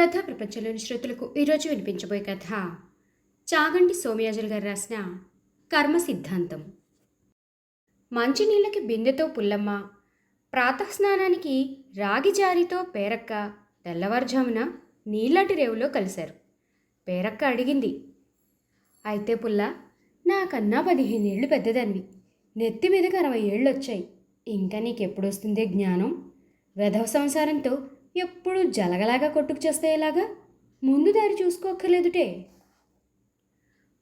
కథ ప్రపంచంలోని శ్రోతలకు ఈరోజు వినిపించబోయే కథ చాగంటి సోమయాజులు గారు రాసిన కర్మ సిద్ధాంతం. మంచినీళ్ళకి బిందెతో పుల్లమ్మ ప్రాతస్నానానికి రాగి జారితో పేరక్క తెల్లవారుజామున నీళ్ళటి రేవులో కలిశారు. పేరక్క అడిగింది అయితే పుల్ల నాకన్నా పదిహేనేళ్ళు పెద్దదానివి. నెత్తి మీదకి అరవై ఏళ్ళు వచ్చాయి. ఇంకా నీకెప్పుడొస్తుందే జ్ఞానం? వెధవ సంసారంతో ఎప్పుడు జలగలాగా కొట్టుకు చేస్తాయేలాగా ముందు దారి చూసుకోక్కర్లేదుటే.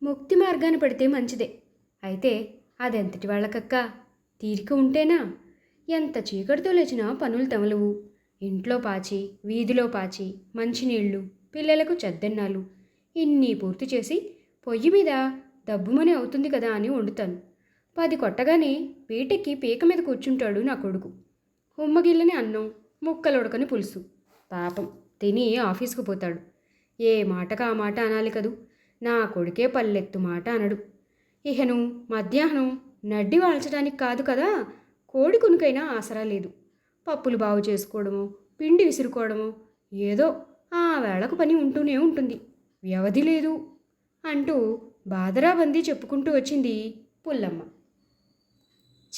ముక్తి మార్గాన్ని పడితే మంచిదే. అయితే అదెంతటి వాళ్ళకక్క? తీరిక ఉంటేనా? ఎంత చీకటితో లేచినా పనులు తమలవు. ఇంట్లో పాచి వీధిలో పాచి మంచినీళ్ళు పిల్లలకు చెద్దన్నాలు ఇన్ని పూర్తి చేసి పొయ్యి మీద దబ్బుమని అవుతుంది కదా అని వండుతాను. పది కొట్టగానే పీటెక్కి పీక మీద కూర్చుంటాడు నా కొడుకు. ఉమ్మగిల్లని అన్నం ముక్కలు ఉడకని పులుసు. పాపం తిని ఆఫీస్కు పోతాడు. ఏ మాటకు ఆ మాట అనాలి కదూ? నా కొడుకే పల్లెత్తు మాట అనడు. ఇహను మధ్యాహ్నం నడ్డి వాల్చడానికి కాదు కదా? కోడి కునుకైనా ఆసరా లేదు. పప్పులు బాగు చేసుకోవడము పిండి విసురుకోవడము ఏదో ఆ వేళకు పని ఉంటూనే ఉంటుంది. వ్యవధి లేదు అంటూ బాదరాబందీ చెప్పుకుంటూ వచ్చింది పుల్లమ్మ.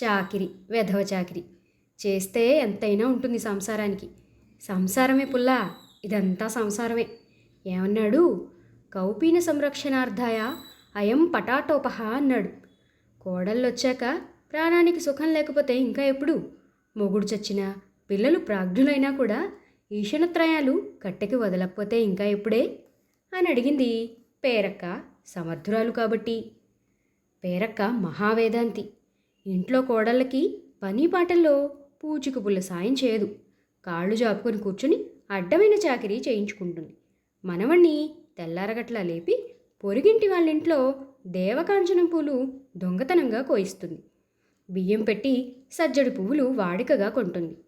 చాకిరి వెధవ చాకిరి. చేస్తే ఎంతైనా ఉంటుంది సంసారానికి. సంసారమే పుల్లా ఇదంతా సంసారమే. ఏమన్నాడు? కౌపీన సంరక్షణార్థాయ అయం పటాటోపహ అన్నాడు. కోడళ్ళొచ్చాక ప్రాణానికి సుఖం లేకపోతే ఇంకా ఎప్పుడు? మొగుడు చచ్చినా పిల్లలు ప్రాజ్ఞులైనా కూడా ఈశనత్రయాలు కట్టెకి వదలకపోతే ఇంకా ఎప్పుడే? అని అడిగింది పేరక్క సమర్థురాలు కాబట్టి. పేరక్క మహావేదాంతి. ఇంట్లో కోడళ్ళకి పని పాటల్లో పూచిక పుల్ల సాయం చేయదు. కాళ్ళు జాపుకొని కూర్చుని అడ్డమైన చాకిరీ చేయించుకుంటుంది. మనవణ్ణి తెల్లారగట్లా లేపి పొరిగింటి వాళ్ళ ఇంట్లో దేవకాంచనం పూలు దొంగతనంగా కోయిస్తుంది. బియ్యం పెట్టి సజ్జడి పువ్వులు వాడికగా కొంటుంది.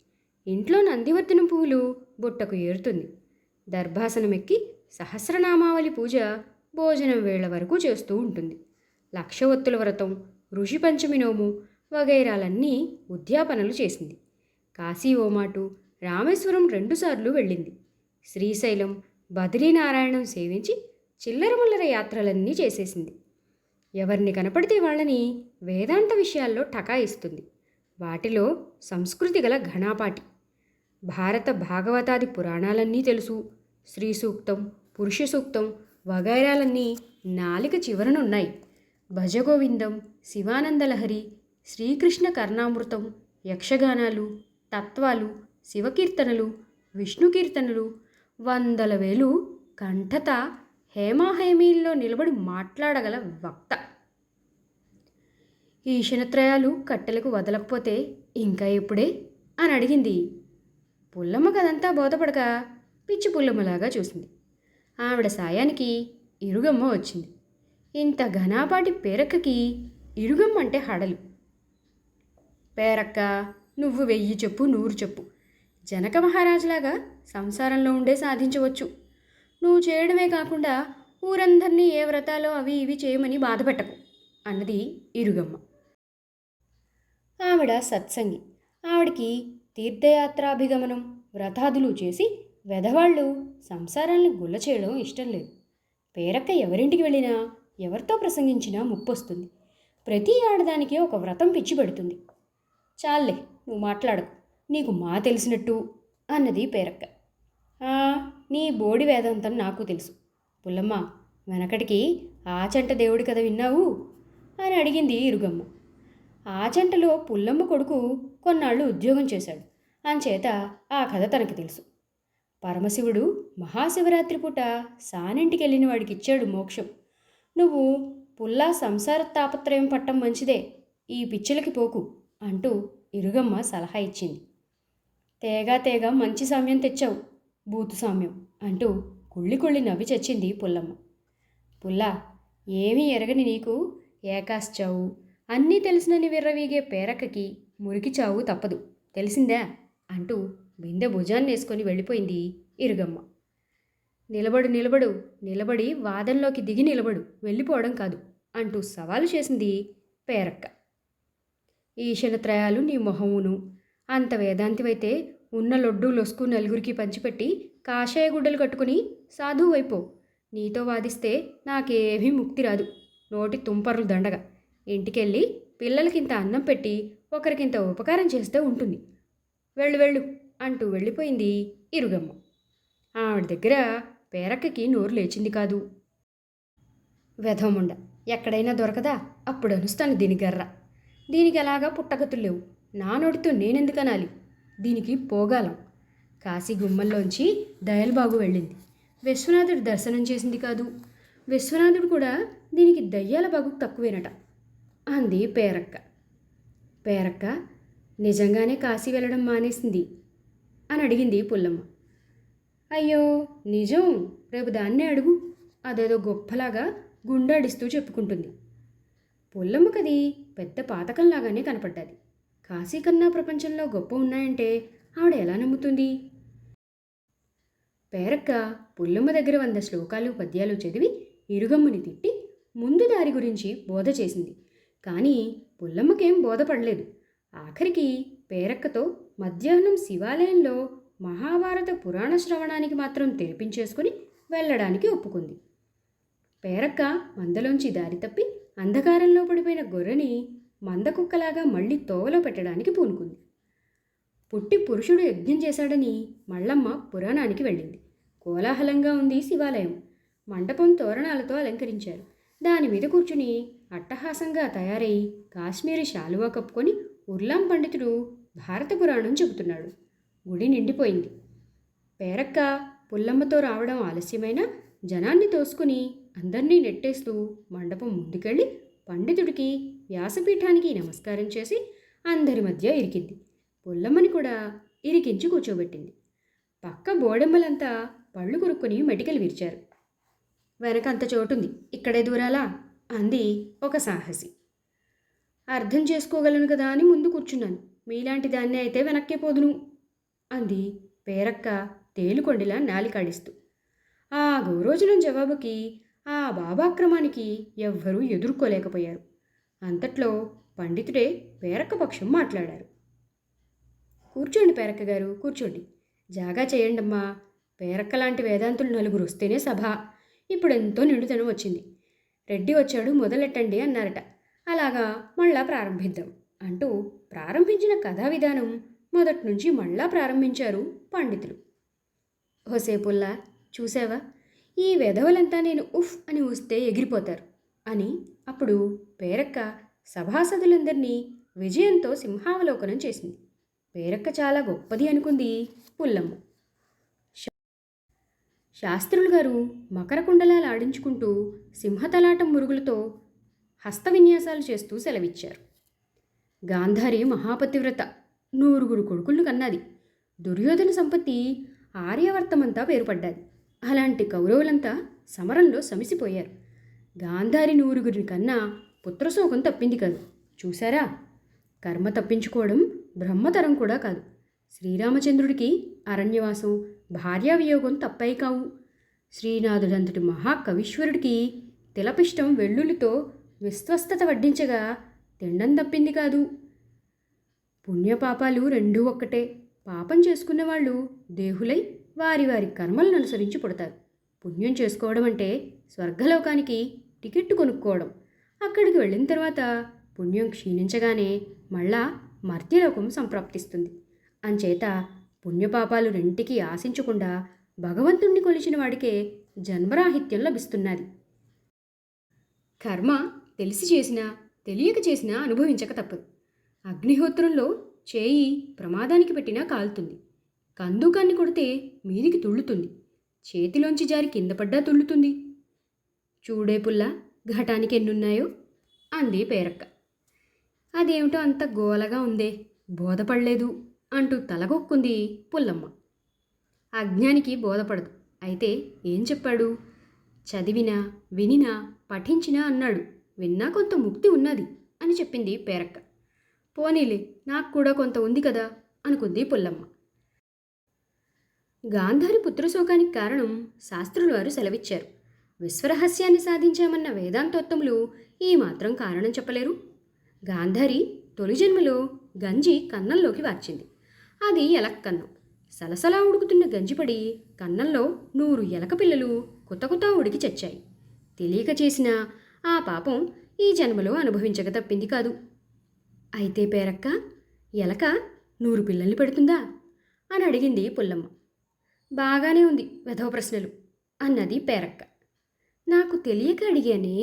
ఇంట్లో నందివర్ధనం పువ్వులు బుట్టకు ఏరుతుంది. దర్భాసనం ఎక్కి సహస్రనామావళి పూజ భోజనం వేళ వరకు చేస్తూ ఉంటుంది. లక్ష ఒత్తుల వ్రతం ఋషి పంచమి నోము వగైరాలన్నీ ఉద్యాపనలు చేసింది. కాశీ ఓమాటు రామేశ్వరం రెండుసార్లు వెళ్ళింది. శ్రీశైలం బద్రీనారాయణం సేవించి చిల్లరముల్లర యాత్రలన్నీ చేసేసింది. ఎవరిని కనపడితే వాళ్ళని వేదాంత విషయాల్లో టకాయిస్తుంది. వాటిలో సంస్కృతి గల ఘనాపాటి భారత భాగవతాది పురాణాలన్నీ తెలుసు. శ్రీ సూక్తం పురుష సూక్తం వగైరాలన్నీ నాలిక చివరనున్నాయి. భజగోవిందం శివానందలహరి శ్రీకృష్ణ కర్ణామృతం యక్షగానాలు తత్వాలు శివకీర్తనలు విష్ణు కీర్తనలు వందల వేలు కంఠత హేమాహేమీల్లో నిలబడి మాట్లాడగల వక్త. ఈ శనత్రయాలు కట్టెలకు వదలకపోతే ఇంకా ఎప్పుడే? అని అడిగింది. పుల్లమ్మ కదంతా బోధపడక పిచ్చి పుల్లమ్మలాగా చూసింది. ఆవిడ సాయానికి ఇరుగమ్మ వచ్చింది. ఇంత ఘనాపాటి పేరక్కకి ఇరుగమ్మ అంటే హడలు. పేరక్క నువ్వు వెయ్యి చెప్పు నూరు చెప్పు. జనక మహారాజులాగా సంసారంలో ఉండే సాధించవచ్చు. నువ్వు చేయడమే కాకుండా ఊరందరినీ ఏ వ్రతాలో అవి ఇవి చేయమని బాధపెట్టకు అన్నది ఇరుగమ్మ. ఆవిడ సత్సంగి. ఆవిడకి తీర్థయాత్రాభిగమనం వ్రతాదులు చేసి వెధవాళ్ళు సంసారాన్ని గుల్ల చేయడం ఇష్టం లేదు. పేరక్క ఎవరింటికి వెళ్ళినా ఎవరితో ప్రసంగించినా ముప్పొస్తుంది. ప్రతి ఆడదానికి ఒక వ్రతం పిచ్చి పెడుతుంది. చాలే నువ్వు మాట్లాడకు. నీకు మా తెలిసినట్టు అన్నది పేరక్క. నీ బోడి వేదాంతం నాకు తెలుసు. పుల్లమ్మ వెనకటికి ఆచంట దేవుడి కథ విన్నావు? అని అడిగింది ఇరుగమ్మ. ఆచంటలో పుల్లమ్మ కొడుకు కొన్నాళ్ళు ఉద్యోగం చేశాడు. అంచేత ఆ కథ తనకి తెలుసు. పరమశివుడు మహాశివరాత్రి పూట సానింటికి వెళ్ళిన వాడికి ఇచ్చాడు మోక్షం. నువ్వు పుల్లా సంసార తాపత్రయం పట్టం మంచిదే. ఈ పిచ్చలకి పోకు. అంటూ ఇరుగమ్మ సలహా ఇచ్చింది. తేగా తేగా మంచి సామ్యం తెచ్చావు బూతు సామ్యం అంటూ కుళ్ళి కుళ్ళి నవ్వి చచ్చింది పుల్లమ్మ. పుల్ల ఏమీ ఎరగని నీకు ఏకాశ్చావు. అన్నీ తెలిసినని విర్రవీగే పేరక్కకి మురికి చావు తప్పదు. తెలిసిందా? అంటూ బిందె భుజాన్ని వేసుకొని వెళ్ళిపోయింది ఇరుగమ్మ. నిలబడు నిలబడు నిలబడి వాదనలోకి దిగి నిలబడు వెళ్ళిపోవడం కాదు అంటూ సవాలు చేసింది పేరక్క. ఈశనత్రయాలు నీ మొహమును. అంత వేదాంతివైతే ఉన్న లొడ్డు లొసుకు నలుగురికి పంచిపెట్టి కాషాయ గుడ్డలు కట్టుకుని సాధువు వైపో. నీతో వాదిస్తే నాకేమీ ముక్తి రాదు. నోటి తుంపర్లు దండగా. ఇంటికెళ్ళి పిల్లలకింత అన్నం పెట్టి ఒకరికింత ఉపకారం చేస్తే ఉంటుంది. వెళ్ళు వెళ్ళు అంటూ వెళ్ళిపోయింది ఇరుగమ్మ. ఆవిడ దగ్గర పేరక్కకి నోరు లేచింది కాదు. వెధముండ ఎక్కడైనా దొరకదా? అప్పుడు అనుస్తాను దీని గర్ర. దీనికి ఎలాగా పుట్టగతులు లేవు. నా నోటితో నేనెందుకు అనాలి దీనికి పోగాలం. కాశీ గుమ్మల్లోంచి దయల్బాగు వెళ్ళింది. విశ్వనాథుడు దర్శనం చేసింది కాదు. విశ్వనాథుడు కూడా దీనికి దయ్యాల బాగు తక్కువేనట. అంది పేరక్క. పేరక్క నిజంగానే కాశీ వెళ్ళడం మానేసింది? అని అడిగింది పుల్లమ్మ. అయ్యో నిజం. రేపు దాన్నే అడుగు. అదేదో గొప్పలాగా గుండాడిస్తూ చెప్పుకుంటుంది. పుల్లమ్మకది పెద్ద పాతకంలాగానే కనపడ్డది. కాశీ కన్నా ప్రపంచంలో గొప్ప ఉన్నాయంటే ఆవిడ ఎలా నమ్ముతుంది? పేరక్క పుల్లమ్మ దగ్గర వంద శ్లోకాలు పద్యాలు చదివి ఇరుగమ్మని తిట్టి ముందు దారి గురించి బోధ చేసింది. కానీ పుల్లమ్మకేం బోధపడలేదు. ఆఖరికి పేరక్కతో మధ్యాహ్నం శివాలయంలో మహాభారత పురాణ శ్రవణానికి మాత్రం తెరిపించేసుకుని వెళ్ళడానికి ఒప్పుకుంది. పేరక్క మందలోంచి దారి తప్పి అంధకారంలో పడిపోయిన గొర్రెని మందకుక్కలాగా మళ్ళీ తోవలో పెట్టడానికి పూనుకుంది. పుట్టి పురుషుడు యజ్ఞం చేశాడని మళ్ళమ్మ పురాణానికి వెళ్ళింది. కోలాహలంగా ఉంది శివాలయం. మండపం తోరణాలతో అలంకరించారు. దాని మీద కూర్చుని అట్టహాసంగా తయారై కాశ్మీరీ శాలువా కప్పుకొని ఉర్లాం పండితుడు భారత పురాణం చెబుతున్నాడు. గుడి నిండిపోయింది. పేరక్క పుల్లమ్మతో రావడం ఆలస్యమైన జనాన్ని తోసుకుని అందరినీ నెట్టేస్తూ మండపం ముందుకెళ్ళి పండితుడికి వ్యాసపీఠానికి నమస్కారం చేసి అందరి మధ్య ఇరికింది. పుల్లమ్మని కూడా ఇరికించి కూర్చోబెట్టింది. పక్క బోడెమ్మలంతా పళ్ళు కొరుక్కుని మెటికలు విరిచారు. వెనక అంత చోటుంది ఇక్కడే దూరాలా? అంది ఒక సాహసి. అర్థం చేసుకోగలను కదా అని ముందు కూర్చున్నాను. మీలాంటి దాన్ని అయితే వెనక్కే పోదును అంది పేరక్క తేలుకొండిలా నాలికాడిస్తూ. ఆ గౌరోజనం జవాబుకి ఆ బాబాక్రమానికి ఎవ్వరూ ఎదుర్కోలేకపోయారు. అంతట్లో పండితుడే పేరక్క పక్షం మాట్లాడారు. కూర్చోండి పేరక్క గారు కూర్చోండి. జాగా చేయండమ్మా. పేరక్క లాంటి వేదాంతులు నలుగురు వస్తేనే సభ. ఇప్పుడు ఎంతో నిండుదనం వచ్చింది. రెడ్డి వచ్చాడు మొదలెట్టండి అన్నారట. అలాగా మళ్ళా ప్రారంభిద్దాం అంటూ ప్రారంభించిన కథా విధానం మొదటి నుంచి మళ్ళా ప్రారంభించారు పండితులు. హోసేపుల్లా చూసావా ఈ వెధవలంతా నేను ఉఫ్ అని ఊస్తే ఎగిరిపోతారు అని అప్పుడు పేరక్క సభాసదులందరినీ విజయంతో సింహావలోకనం చేసింది. పేరక్క చాలా గొప్పది అనుకుంది పుల్లమ్మ. శాస్త్రులు గారు మకరకుండలాలు ఆడించుకుంటూ సింహతలాటం మురుగులతో హస్త విన్యాసాలు చేస్తూ సెలవిచ్చారు. గాంధారి మహాపతివ్రత నూరుగురు కొడుకులను కన్నది. దుర్యోధన సంపత్తి ఆర్యవర్తమంతా పేరుపడ్డాది అలాంటి కౌరవులంతా సమరంలో సమిసిపోయారు. గాంధారి నూరుగురిని కన్నా పుత్రశోకం తప్పింది కాదు. చూసారా కర్మ తప్పించుకోవడం బ్రహ్మతరం కూడా కాదు. శ్రీరామచంద్రుడికి అరణ్యవాసం భార్యావియోగం తప్పాయి కావు. శ్రీనాథుడంతటి మహాకవీశ్వరుడికి తిలపిష్టం వెల్లుల్లితో విశ్వస్తత వడ్డించగా తిండం తప్పింది కాదు. పుణ్యపాపాలు రెండూ ఒక్కటే. పాపం చేసుకున్న వాళ్ళు దేహులై వారి వారి కర్మలను అనుసరించి పుడతారు. పుణ్యం చేసుకోవడం అంటే స్వర్గలోకానికి టికెట్ కొనుక్కోవడం. అక్కడికి వెళ్ళిన తర్వాత పుణ్యం క్షీణించగానే మళ్ళా మర్త్యలోకం సంప్రాప్తిస్తుంది. అంచేత పుణ్యపాపాలు రెంటికి ఆశించకుండా భగవంతుణ్ణి కొలిచిన వాడికే జన్మరాహిత్యం లభిస్తున్నది. కర్మ తెలిసి చేసినా తెలియక చేసినా అనుభవించక తప్పదు. అగ్నిహోత్రంలో చేయి ప్రమాదానికి పెట్టినా కాలుతుంది. కందుకాన్ని కొడితే మీదికి తుళ్ళుతుంది. చేతిలోంచి జారి కింద పడ్డా తుళ్ళుతుంది. చూడే పుల్ల ఘటానికి ఎన్నున్నాయో? అంది పేరక్క. అదేమిటో అంత గోలగా ఉందే బోధపడలేదు అంటూ తలగొక్కుంది పుల్లమ్మ. అజ్ఞానికి బోధపడదు. అయితే ఏం చెప్పాడు? చదివినా వినినా పఠించినా అన్నాడు. విన్నా కొంత ముక్తి ఉన్నది అని చెప్పింది పేరక్క. పోనీలే నాకు కూడా కొంత ఉంది కదా అనుకుంది పుల్లమ్మ. గాంధారి పుత్రశోకానికి కారణం శాస్త్రుల వారు సెలవిచ్చారు. విశ్వరహస్యాన్ని సాధించామన్న వేదాంతోత్తములు ఈ మాత్రం కారణం చెప్పలేరు. గాంధారి తొలి జన్మలో గంజి కన్నంలోకి వార్చింది. అది ఎలక్కన్నం. సలసలా ఉడుకుతున్న గంజిపడి కన్నంలో నూరు ఎలక పిల్లలు కొత్త కొత్త ఉడికి చచ్చాయి. తెలియక చేసిన ఆ పాపం ఈ జన్మలో అనుభవించక తప్పింది కాదు. అయితే పేరక్క ఎలక నూరు పిల్లల్ని పెడుతుందా? అని అడిగింది పుల్లమ్మ. బాగానే ఉంది వెధవ ప్రశ్నలు అన్నది పేరక్క. నాకు తెలియక అడిగానే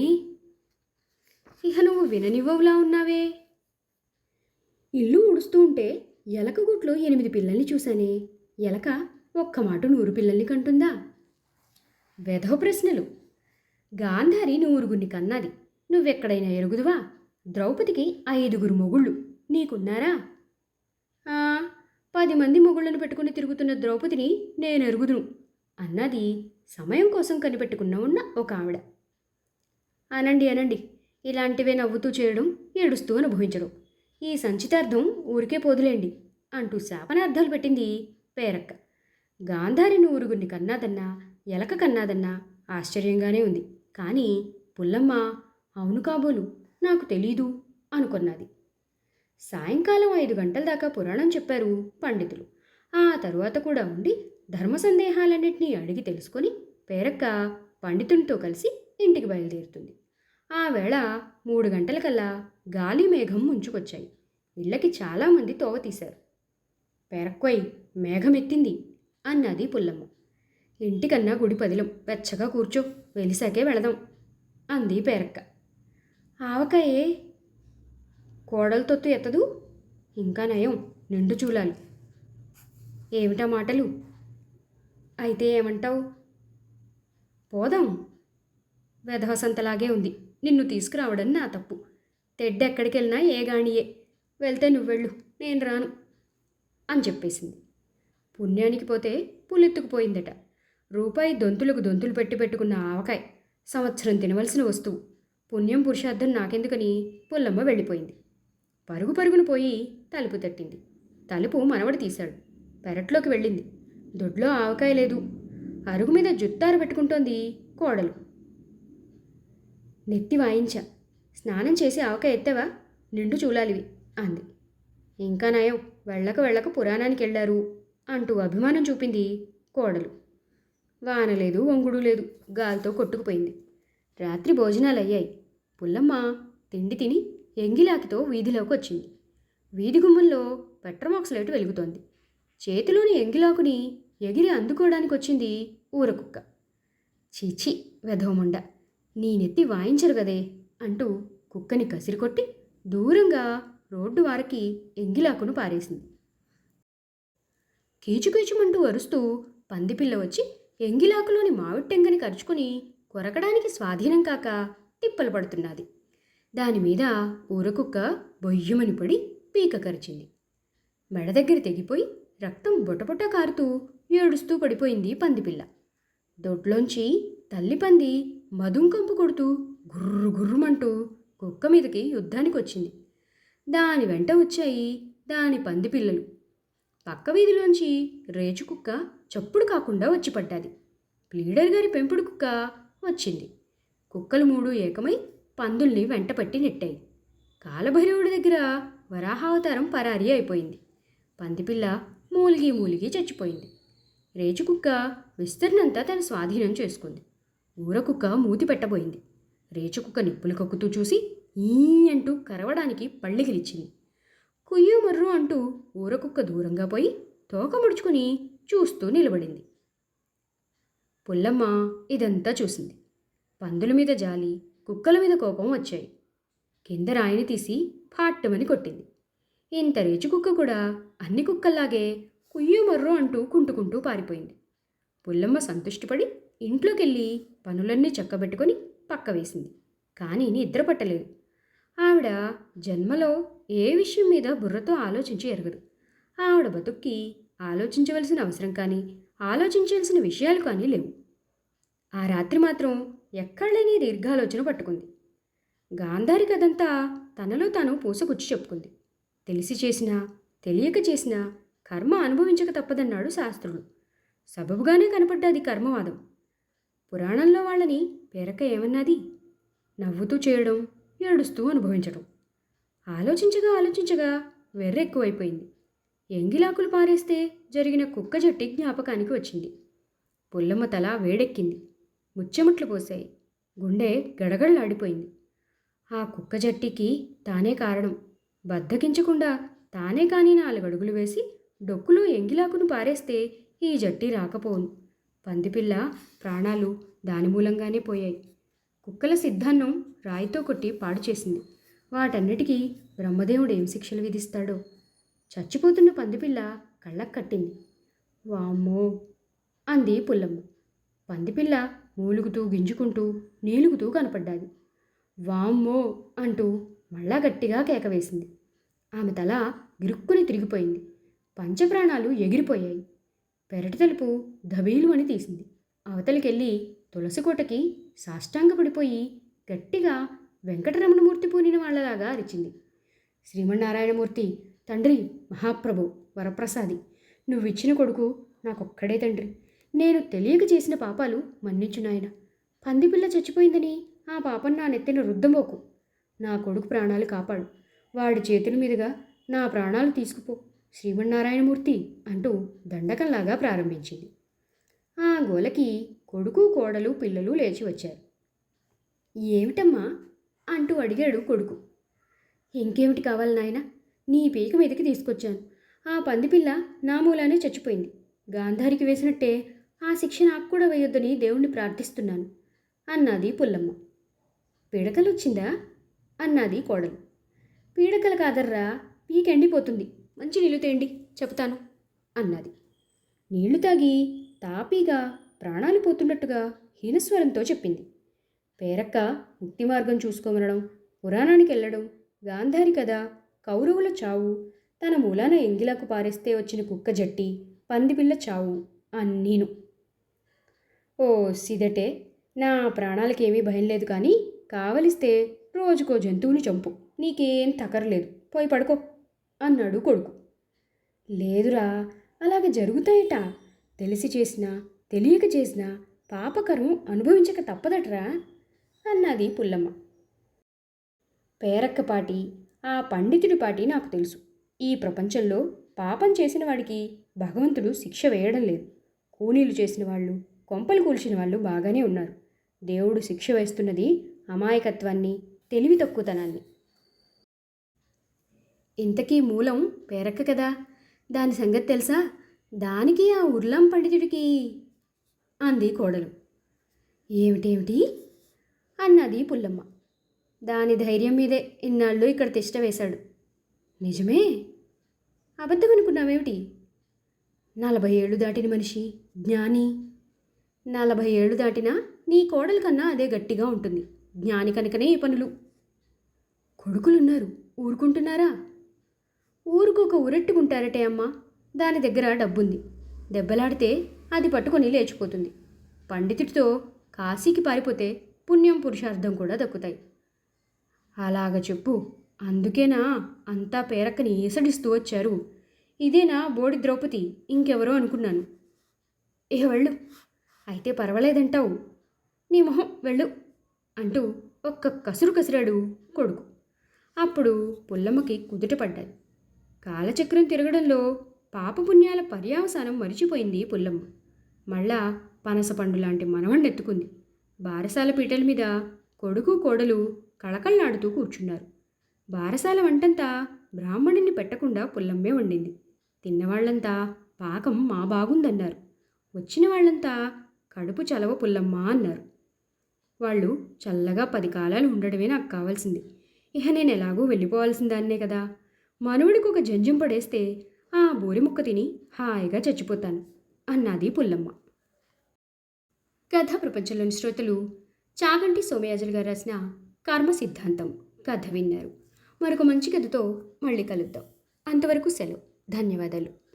ఇహ నువ్వు విననివ్వవులా ఉన్నావే? ఇల్లు ఉడుస్తూ ఉంటే ఎలక గుట్లో ఎనిమిది పిల్లల్ని చూశానే. ఎలక ఒక్క మాట నూరు పిల్లల్ని కంటుందా? వెధవ ప్రశ్నలు. గాంధారి నూరుగురిని కన్నది. నువ్వెక్కడైనా ఎరుగుదువా? ద్రౌపదికి ఐదుగురు మొగుళ్ళు. నీకున్నారా? పది మంది మొగుళ్ళను పెట్టుకుని తిరుగుతున్న ద్రౌపదిని నేను ఎరుగుదును అన్నది సమయం కోసం కనిపెట్టుకున్న ఉన్న ఒక ఆవిడ. అనండి అనండి ఇలాంటివే నవ్వుతూ చేయడం ఏడుస్తూ అనుభవించడం. ఈ సంచితార్థం ఊరికే పోదులేండి అంటూ శాపనార్థాలు పెట్టింది పేరక్క. గాంధారి ఊరుగుని కన్నాదన్నా ఎలక కన్నాదన్నా ఆశ్చర్యంగానే ఉంది. కానీ పుల్లమ్మ అవును కాబోలు నాకు తెలీదు అనుకున్నది. సాయంకాలం ఐదు గంటల దాకా పురాణం చెప్పారు పండితులు. ఆ తరువాత కూడా ఉండి ధర్మ సందేహాలన్నింటినీ అడిగి తెలుసుకొని పేరక్క పండితునితో కలిసి ఇంటికి బయలుదేరుతుంది. ఆ వేళ మూడు గంటలకల్లా గాలి మేఘం ముంచుకొచ్చాయి. ఇళ్ళకి చాలామంది తోవ తీశారు. పేరక్కోయ్ మేఘమెత్తింది అన్నది పుల్లమ్మ. ఇంటికన్నా గుడి పదిలం వెచ్చగా కూర్చో వెలిసాకే వెళదాం అంది పేరక్క. ఆవకాయే కోడలు తొత్తు ఎత్తదు ఇంకా నయం నిండు చూలాలి. ఏమిటా మాటలు? అయితే ఏమంటావు? పోదాం. వెధవసంతలాగే ఉంది. నిన్ను తీసుకురావడం నా తప్పు. తెడ్డెక్కడికి వెళ్ళినా ఏ గాణియే వెళ్తే నువ్వెళ్ళు నేను రాను అని చెప్పేసింది. పుణ్యానికి పోతే పులెత్తుకుపోయిందట రూపాయి దొంతులకు దొంతులు పెట్టి పెట్టుకున్న ఆవకాయ సంవత్సరం తినవలసిన వస్తువు. పుణ్యం పురుషార్థం నాకెందుకని పుల్లమ్మ వెళ్ళిపోయింది. పరుగు పరుగున పోయి తలుపు తట్టింది. తలుపు మనవడు తీశాడు. పెరట్లోకి వెళ్ళింది. దొడ్లో ఆవకాయ లేదు. అరుగు మీద జుత్తారు పెట్టుకుంటోంది కోడలు. నెత్తి వాయించా. స్నానం చేసి ఆవకాయ ఎత్తావా? నిండు చూలాలివి అంది. ఇంకా నయం. వెళ్ళక వెళ్ళక పురాణానికి వెళ్ళారు అంటూ అభిమానం చూపింది కోడలు. వాన లేదు వంగుడు లేదు. గాలితో కొట్టుకుపోయింది. రాత్రి భోజనాలు అయ్యాయి పుల్లమ్మ తిండి తిని ఎంగిలాకితో వీధిలోకి వచ్చింది వీధి గుమ్మంలో పెట్రమాక్స్ లైట్ వెలుగుతోంది. చేతిలోని ఎంగిలాకుని ఎగిరి అందుకోవడానికి వచ్చింది ఊరకుక్క. చీచి వెధవముండ నీ నెత్తి వాయించరు గదే అంటూ కుక్కని కసిరికొట్టి దూరంగా రోడ్డు వారికి ఎంగిలాకును పారేసింది. కీచుకీచుమంటూ అరుస్తూ పందిపిల్ల వచ్చి ఎంగిలాకులోని మావిట్టెంగని కరుచుకుని కొరకడానికి స్వాధీనం కాక తిప్పలు పడుతున్నది. దానిమీద ఊరకుక్క బొయ్యమని పడి పీక కరిచింది. మెడ దగ్గర తెగిపోయి రక్తం బొటబొట కారుతూ ఏడుస్తూ పడిపోయింది పందిపిల్ల. దొడ్లోంచి తల్లి పంది మధుంకంపు కొడుతూ గుర్రు గుర్రుమంటూ కుక్క మీదకి యుద్ధానికి వచ్చింది దాని వెంట వచ్చాయి దాని పంది పిల్లలు పక్క వీధిలోంచి రేచు కుక్క చప్పుడు కాకుండా వచ్చి పడ్డది ప్లీడర్ గారి పెంపుడు కుక్క వచ్చింది. కుక్కలు మూడు ఏకమై పందుల్ని వెంటపట్టి నెట్టాయి. కాలభైరవుడి దగ్గర వరాహావతారం పరారీ అయిపోయింది. పందిపిల్ల మూలిగి మూలిగి చచ్చిపోయింది. రేచుకుక్క విస్తరణంతా తన స్వాధీనం చేసుకుంది. ఊరకుక్క మూతి పెట్టబోయింది. రేచుకుక్క నిప్పులు కక్కుతూ చూసి ఈ అంటూ కరవడానికి పళ్ళిగిలిచ్చింది కుయ్యు మర్రు అంటూ ఊరకుక్క దూరంగా పోయి తోక ముడుచుకుని చూస్తూ నిలబడింది. పుల్లమ్మ ఇదంతా చూసింది. పందుల మీద జాలి కుక్కల మీద కోపం వచ్చాయి. కింద రాయిని తీసి పాట్టమని కొట్టింది. ఇంత రేచు కుక్క కూడా అన్ని కుక్కల్లాగే కుయ్యు మర్రు అంటూ కుంటుకుంటూ పారిపోయింది. పుల్లమ్మ సంతుష్టిపడి ఇంట్లోకెళ్ళి పనులన్నీ చక్కబెట్టుకొని పక్క వేసింది. కానీ నిద్ర పట్టలేదు. ఆవిడ జన్మలో ఏ విషయం మీద బుర్రతో ఆలోచించి ఎరగదు. ఆవిడ బతుక్కి ఆలోచించవలసిన అవసరం కానీ ఆలోచించాల్సిన విషయాలు కానీ లేవు. ఆ రాత్రి మాత్రం ఎక్కడలేని దీర్ఘాలోచన పట్టుకుంది. గాంధారి కథంతా తనలో తాను పూసగుచ్చి చెప్పుకుంది. తెలిసి చేసినా తెలియక చేసినా కర్మ అనుభవించక తప్పదన్నాడు శాస్త్రుడు. సబబుగానే కనపడ్డది కర్మవాదం. పురాణంలో వాళ్ళని పేరక ఏమన్నది? నవ్వుతూ చేయడం ఏడుస్తూ అనుభవించడం ఆలోచించగా ఆలోచించగా వెర్రెక్కువైపోయింది. ఎంగిలాకులు పారేస్తే జరిగిన కుక్క జట్టి జ్ఞాపకానికి వచ్చింది. పుల్లమ్మ తల వేడెక్కింది. ముచ్చెముట్లు పోసాయి గుండె గడగడలాడిపోయింది. ఆ కుక్క జట్టికి తానే కారణం. బద్దకించకుండా తానే కాని నాలుగడుగులు వేసి డొక్కులో ఎంగిలాకును పారేస్తే ఈ జట్టి రాకపోవును. పందిపిల్ల ప్రాణాలు దాని మూలంగానే పోయాయి. కుక్కల సిద్ధాన్నం రాయితో కొట్టి పాడు చేసింది. వాటన్నిటికీ బ్రహ్మదేవుడు ఏం శిక్షలు విధిస్తాడో? చచ్చిపోతున్న పందిపిల్ల కళ్ళకు కట్టింది. వామ్మో! అంది పుల్లమ్మ. పందిపిల్ల మూలుగుతూ గింజుకుంటూ నీలుగుతూ కనపడ్డాది. వామ్మో అంటూ మళ్ళా గట్టిగా కేక వేసింది. ఆమె తల గిరుక్కుని తిరిగిపోయింది. పంచప్రాణాలు ఎగిరిపోయాయి. పెరటి తలుపు ధబీలు అని తీసింది. అవతలికెళ్ళి తులసికోటకి సాష్టాంగపడిపోయి గట్టిగా వెంకటరమణమూర్తి పూనిన వాళ్ళలాగా అరిచింది. శ్రీమన్నారాయణమూర్తి తండ్రి మహాప్రభు వరప్రసాది నువ్విచ్చిన కొడుకు నాకొక్కడే తండ్రి. నేను తెలియక చేసిన పాపాలు మన్నించు నాయన. పందిపిల్ల చచ్చిపోయిందని ఆ పాపం నా నెత్తిన రుద్దమోకు నా కొడుకు ప్రాణాలు కాపాడు. వాడి చేతుల మీదుగా నా ప్రాణాలు తీసుకుపో. శ్రీమన్నారాయణమూర్తి అంటూ దండకంలాగా ప్రారంభించింది. ఆ గోలకి కొడుకు కోడలు పిల్లలు లేచి వచ్చారు. ఏమిటమ్మా? అంటూ అడిగాడు కొడుకు. ఇంకేమిటి కావాలి నాయన? నీ పీక మీదకి తీసుకొచ్చాను. ఆ పందిపిల్ల నా మూలానే చచ్చిపోయింది. గాంధారికి వేసినట్టే ఆ శిక్ష నాకు కూడా వేయొద్దని దేవుణ్ణి ప్రార్థిస్తున్నాను అన్నది పుల్లమ్మ. పీడకలు వచ్చిందా అన్నది కోడలు. పీడకల కాదర్రా పీక ఎండిపోతుంది మంచి నీళ్ళు తేండి చెప్తాను అన్నది. నీళ్ళు తాగి తాపీగా ప్రాణాలు పోతున్నట్టుగా హీనస్వరంతో చెప్పింది. పేరక్క ముక్తి మార్గం చూసుకోమనడం పురాణానికి వెళ్ళడం గాంధారి కథ కౌరవుల చావు తన మూలాన ఎంగిలాకు పారేస్తే వచ్చిన కుక్క జట్టి పందిపిల్ల చావు అన్నీను. ఓ సిదటే నా ప్రాణాలకేమీ భయం లేదు కానీ కావలిస్తే రోజుకో జంతువుని చంపు. నీకేం తకరలేదు. పోయి పడుకో అన్నాడు కొడుకు. లేదురా అలాగ జరుగుతాయట. తెలిసి చేసినా తెలియక చేసినా పాపకరం అనుభవించక తప్పదట్రా అన్నది పుల్లమ్మ. పేరక్కపాటి ఆ పండితుడి పాటి నాకు తెలుసు. ఈ ప్రపంచంలో పాపం చేసిన వాడికి భగవంతుడు శిక్ష వేయడం లేదు. కూలీలు చేసిన వాళ్ళు కొంపలు కూల్చిన వాళ్ళు బాగానే ఉన్నారు. దేవుడు శిక్ష వేస్తున్నది అమాయకత్వాన్ని తెలివి తక్కువతనాన్ని. ఇంతకీ మూలం పేరక్క కదా? దాని సంగతి తెలుసా? దానికి ఆ ఉర్లాం పండితుడికి? అంది కోడలు. ఏమిటేమిటి? అన్నది పుల్లమ్మ. దాని ధైర్యం మీదే ఇన్నాళ్ళు ఇక్కడ తిష్ట వేశాడు. నిజమే? అబద్ధం అనుకున్నావేమిటి నలభై ఏళ్ళు దాటిన మనిషి జ్ఞాని నలభై ఏళ్ళు దాటినా నీ కోడలి కన్నా అదే గట్టిగా ఉంటుంది. జ్ఞాని కనుకనే ఈ పనులు. కొడుకులున్నారు. ఊరుకుంటున్నారా? ఊరుకొక ఉరెట్టుకుంటారటే అమ్మా. దాని దగ్గర డబ్బుంది. దెబ్బలాడితే అది పట్టుకొని లేచిపోతుంది. పండితుడితో కాశీకి పారిపోతే పుణ్యం పురుషార్థం కూడా దక్కుతాయి. అలాగ చెప్పు. అందుకేనా అంతా పేరక్కని ఏసడిస్తూ వచ్చారు. ఇదేనా బోడి ద్రౌపది ఇంకెవరో అనుకున్నాను. ఏ వెళ్ళు అయితే పర్వాలేదంటావు. నీ మొహం వెళ్ళు అంటూ ఒక్క కసురు కసిరాడు కొడుకు. అప్పుడు పుల్లమ్మకి కుదుట పడ్డాయి. కాలచక్రం తిరగడంలో పాపపుణ్యాల పర్యావసానం మరిచిపోయింది పుల్లమ్మ. మళ్ళా పనసపండు లాంటి మనవణ్ణెత్తుకుంది. బారసాల పీటల మీద కొడుకు కోడలు కళకళ్ళాడుతూ కూర్చున్నారు. బారసాల వంటంతా బ్రాహ్మణుని పెట్టకుండా పుల్లమ్మే వండింది. తిన్నవాళ్ళంతా పాకం మా బాగుందన్నారు. వచ్చిన వాళ్ళంతా కడుపు చలవ పుల్లమ్మ అన్నారు. వాళ్ళు చల్లగా పది కాలాలు ఉండడమే నాకు కావాల్సింది. ఇహ నేను ఎలాగూ వెళ్ళిపోవాల్సిందాన్నే కదా. మనవుడికి ఒక జంజం పడేస్తే ఆ బోరి ముక్క తిని హాయిగా చచ్చిపోతాను అన్నది పుల్లమ్మ. కథ ప్రపంచంలోని శ్రోతలు చాగంటి సోమయాజులు గారు రాసిన కర్మ సిద్ధాంతం కథ విన్నారు. మరొక మంచి కథతో మళ్ళీ కలుద్దాం. అంతవరకు సెలవు. ధన్యవాదాలు.